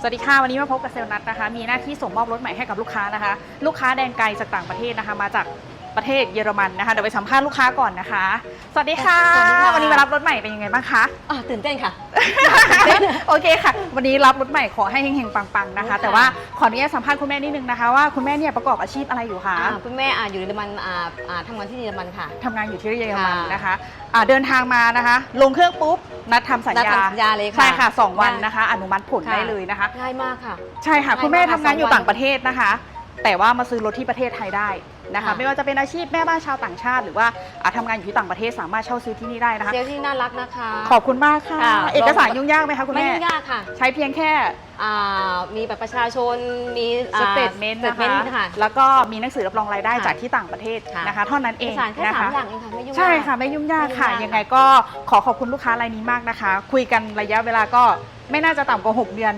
สวัสดีค่ะ วันนี้มาพบกับเซลล์นัทนะคะ มีหน้าที่ส่งมอบรถใหม่ให้กับลูกค้านะคะ ลูกค้าแดนไกลจากต่างประเทศนะคะ มาจากประเทศเยอรมันนะคะ เดี๋ยวไปสัมภาษณ์ลูกค้าก่อนนะคะ สวัสดีค่ะ สวัสดีค่ะ วันนี้มารับรถใหม่เป็นยังไงบ้างคะ อ่าตื่นเต้นค่ะ โอเคค่ะ วันนี้รับรถใหม่ขอให้เฮงๆปังๆนะคะค่ะแต่ว่าขออนุญาตสัมภาษณ์คุณแม่นิดนึงนะคะว่าคุณแม่เนี่ยประกอบอาชีพอะไรอยู่คะอ่าคุณแม่อ่าอยู่เยอรมันอ่าอ่าทำงานที่เยอรมันค่ะ ทำงานอยู่ที่เยอรมันค่ะนะคะอ่าเดินทางมานะคะ ลงเครื่องปุ๊บนัดทำสัญนัดญาทำสัญญาเลยค่ะใช่ค่ะสองวันได้นะคะ อนุมัติผลค่ะ ได้เลยนะคะ ง่ายมากค่ะ ใช่ค่ะง่ายคุณแม่มากทำงานอยู่สองวันต่างประเทศนะคะ แต่ว่ามาซื้อรถที่ประเทศไทยได้ นะคะค่ะไม่ว่าจะเป็นอาชีพแม่บ้านชาวต่างชาติ หรือว่าอ่าทำางานอยู่ที่ต่างประเทศสามารถเช่าซื้อที่นี่ได้นะคะ เซลล์ที่น่ารักนะคะ ขอบคุณมากค่ะ ค่ะ เอกสารยุ่งยากไหมคะคุณไม่แม่ ยุ่งยากค่ะใช้เพียงแค่อ่ามีบัตรประชาชน มีสเตทเมนต์สนะเตทเมนต์คะ ค่ะ แล้วก็มีหนังสือรับรองรายได้ค่ะจากที่ต่างประเทศค่ะ นะคะเท่านั้นเอเอกงสารแค่นะสามคะ อย่างเองค่ะ ไม่ยุ่งใช่ยากค่ะ ไม่ยุ่งยากไม่ยุ่งค่ะยากยังไงก็ขอขอบคุณลูกค้ารายนี้มากนะคะ คุยกันระยะเวลาก็ไม่น่าจะต่ำกว่า 6 เดือน